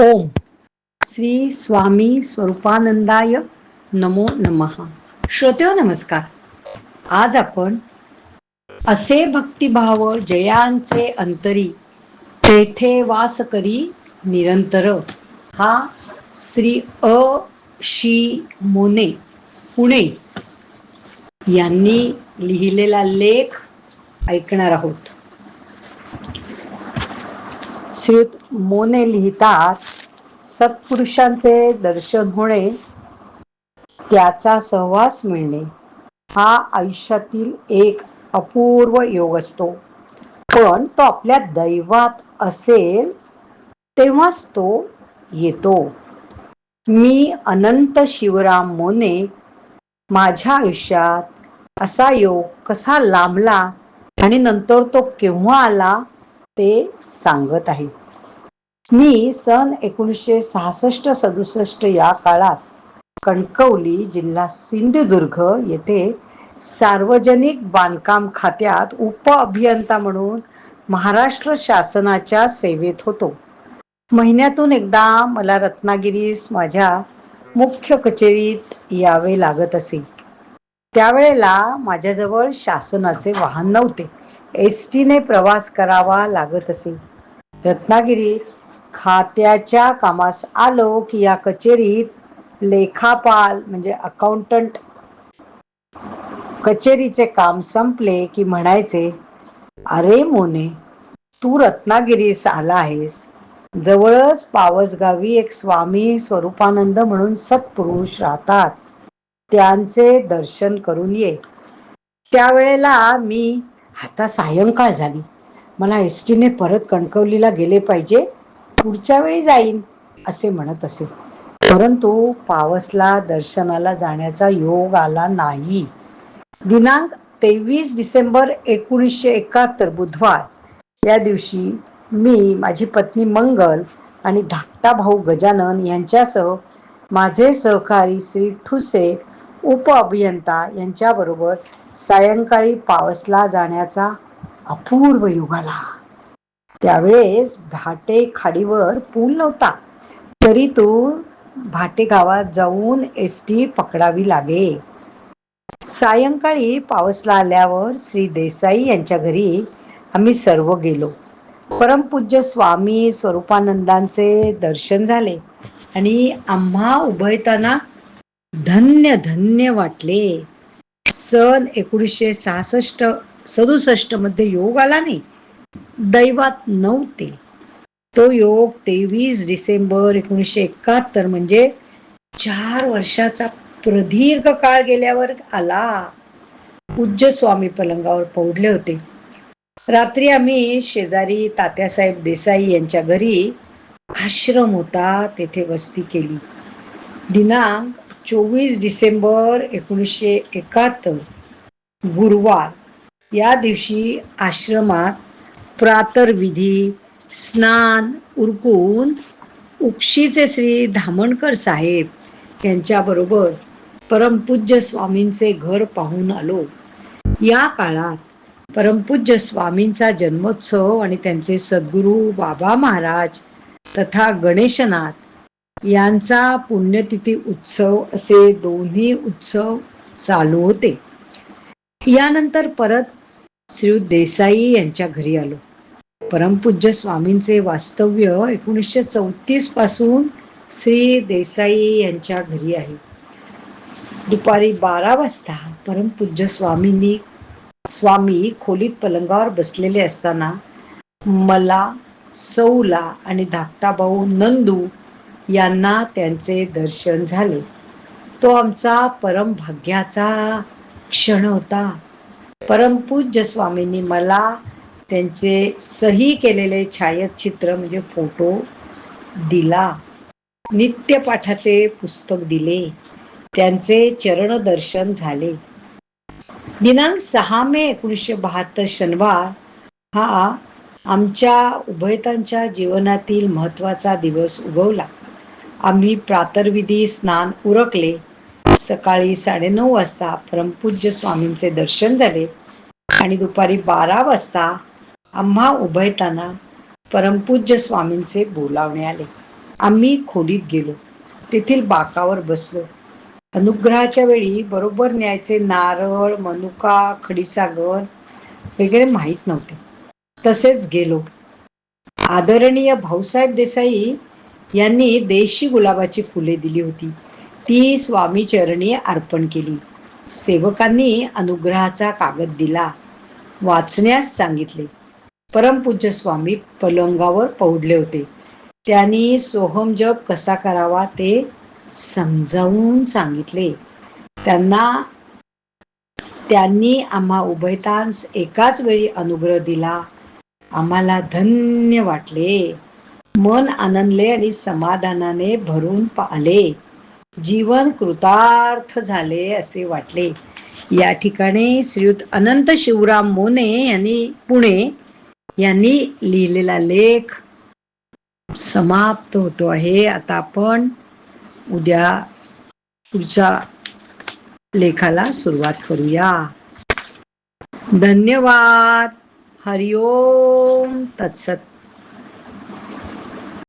ओम। श्री स्वामी स्वरूपानंदाय नमो नमहा श्रोतो नमस्कार। आज आपण असे भक्तिभाव जयांचे अंतरी तेथे वास करी निरंतर। हा श्री अ शी मोने पुणे यांनी लिहिलेला लेख ऐकणार आहोत। श्रीयुत मोने लिहितात सत्पुरुषांचे दर्शन होणे त्याचा सहवास मिळणे. हा आयुष्यातील एक अपूर्व योग असतो. पण तो आपल्या दैवात असेल तेव्हाच तो येतो. मी अनंत शिवराम मोने माझ्या आयुष्यात असा योग कसा लांबला आणि नंतर तो केव्हा आला ते सांगत आहे. मी सन एकोणीसशे सहासष्ट सदुसष्ट या काळात कणकवली जिल्हा सिंधुदुर्ग येथे सार्वजनिक बांधकाम खात्यात उप अभियंता म्हणून महाराष्ट्र शासनाच्या सेवेत होतो. महिन्यातून एकदा मला रत्नागिरीस माझ्या मुख्य कचेरीत यावे लागत असे. त्यावेळेला माझ्याजवळ शासनाचे वाहन नव्हते. एस टीने प्रवास करावा लागत असे. रत्नागिरीत खात्याच्या कामास आलो की या कचेरीत लेखापाल म्हणजे अकाउंटंट कचेरीचे काम संपले की म्हणायचे अरे मोने तू रत्नागिरीस आला आहेस. जवळच पावसगावी एक स्वामी स्वरूपानंद म्हणून सत्पुरुष राहतात. त्यांचे दर्शन करून ये. त्यावेळेला मी आता सायंकाळ झाली. मला एस टीने परत कणकवलीला गेले पाहिजे. पुढच्या वेळी जाईन असे म्हणत असे. परंतु पावसला दर्शनाला जाण्याचा योग आला नाही. दिनांक तेवीस डिसेंबर एकोणीसशे एकाहत्तर बुधवार. या दिवशी मी माझी पत्नी मंगल आणि धाकटा भाऊ गजानन यांच्यासह माझे सहकारी श्री ठुसे उप अभियंता यांच्याबरोबर सायंकाळी पावसला जाण्याचा अपूर्व युग आला. त्यावेळेस भाटे खाडीवर पूल नव्हता. तरी तो भाटे गावात जाऊन एस टी पकडावी लागे. सायंकाळी पावसला आल्यावर श्री देसाई यांच्या घरी आम्ही सर्व गेलो. परमपूज्य स्वामी स्वरूपानंदांचे दर्शन झाले आणि आम्हा उभयताना धन्य धन्य वाटले. सन एकोणीसशे सहासष्ट सदुसष्टमध्ये योग आला नाही. दैवात नव्हते. तो योग तेवीस डिसेंबर एकोणीसशे एकाहत्तर म्हणजे चार वर्षाचा प्रदीर्घ काळ गेल्यावर आला. पूज्य स्वामी पलंगावर पौडले होते. रात्री आम्ही शेजारी तात्यासाहेब देसाई यांच्या घरी आश्रम होता तेथे वस्ती केली. दिनांक चोवीस डिसेंबर एकोणीसशे एकाहत्तर गुरुवार. या दिवशी आश्रमात प्रातर्विधी स्नान उरकून उक्षीचे श्री धामणकर साहेब यांच्याबरोबर परमपूज्य स्वामींचे घर पाहून आलो. या काळात परमपूज्य स्वामींचा जन्मोत्सव आणि त्यांचे सद्गुरू बाबा महाराज तथा गणेशनाथ यांचा पुण्यतिथी उत्सव असे दोन्ही उत्सव चालू होते. यानंतर परत श्री देसाई यांच्या घरी आलो. परमपूज्य स्वामींचे वास्तव्य एकोणीसशे चौतीसपासून श्री देसाई यांच्या घरी आहे. दुपारी बारा वाजता परमपूज्य स्वामींनी स्वामी खोलीत पलंगावर बसलेले असताना मला सौला आणि धाकटा भाऊ नंदू यांना त्यांचे दर्शन झाले. तो आमचा परम भाग्याचा क्षण होता. परमपूज्य स्वामींनी मला त्यांचे सही केलेले छायाचित्र म्हणजे फोटो दिला. नित्यपाठाचे पुस्तक दिले. त्यांचे चरण दर्शन झाले. दिनांक सहा मे एकोणीसशे बहात्तर शनिवार हा आमच्या उभयतांच्या जीवनातील महत्त्वाचा दिवस उगवला. आम्ही प्रातर्विधी स्नान उरकले. सकाळी साडेनऊ वाजता परमपूज्य स्वामींचे दर्शन झाले आणि दुपारी बारा वाजता आम्हा उभयताना परमपूज्य स्वामींचे बोलावणे आले. आम्ही खोलीत गेलो. तेथील बाकावर बसलो. अनुग्रहाच्या वेळी बरोबर न्यायचे नारळ मनुका खडीसागर वगैरे माहीत नव्हते. तसेच गेलो. आदरणीय भाऊसाहेब देसाई यांनी देशी गुलाबाची फुले दिली होती. ती स्वामी चरणी अर्पण केली. सेवकांनी अनुग्रहाचा कागद दिला. वाचण्यास सांगितले. परमपूज्य स्वामी पलंगावर पौडले होते. त्यांनी सोहम जप कसा करावा ते समजावून सांगितले. त्यांना त्यांनी आम्हा उभयतांस एकाच वेळी अनुग्रह दिला. आम्हाला धन्य वाटले. मन आनंदले आणि समाधानाने भरून पाहिले जीवन कृतार्थ झाले असे वाटले. या ठिकाणी श्रीयुत अनंत शिवराम मोने यांनी पुणे यांनी लिहिलेला लेख समाप्त होतो आहे. आता आपण उद्या पुढच्या लेखाला सुरुवात करूया. धन्यवाद. हरिओम. तत्सत.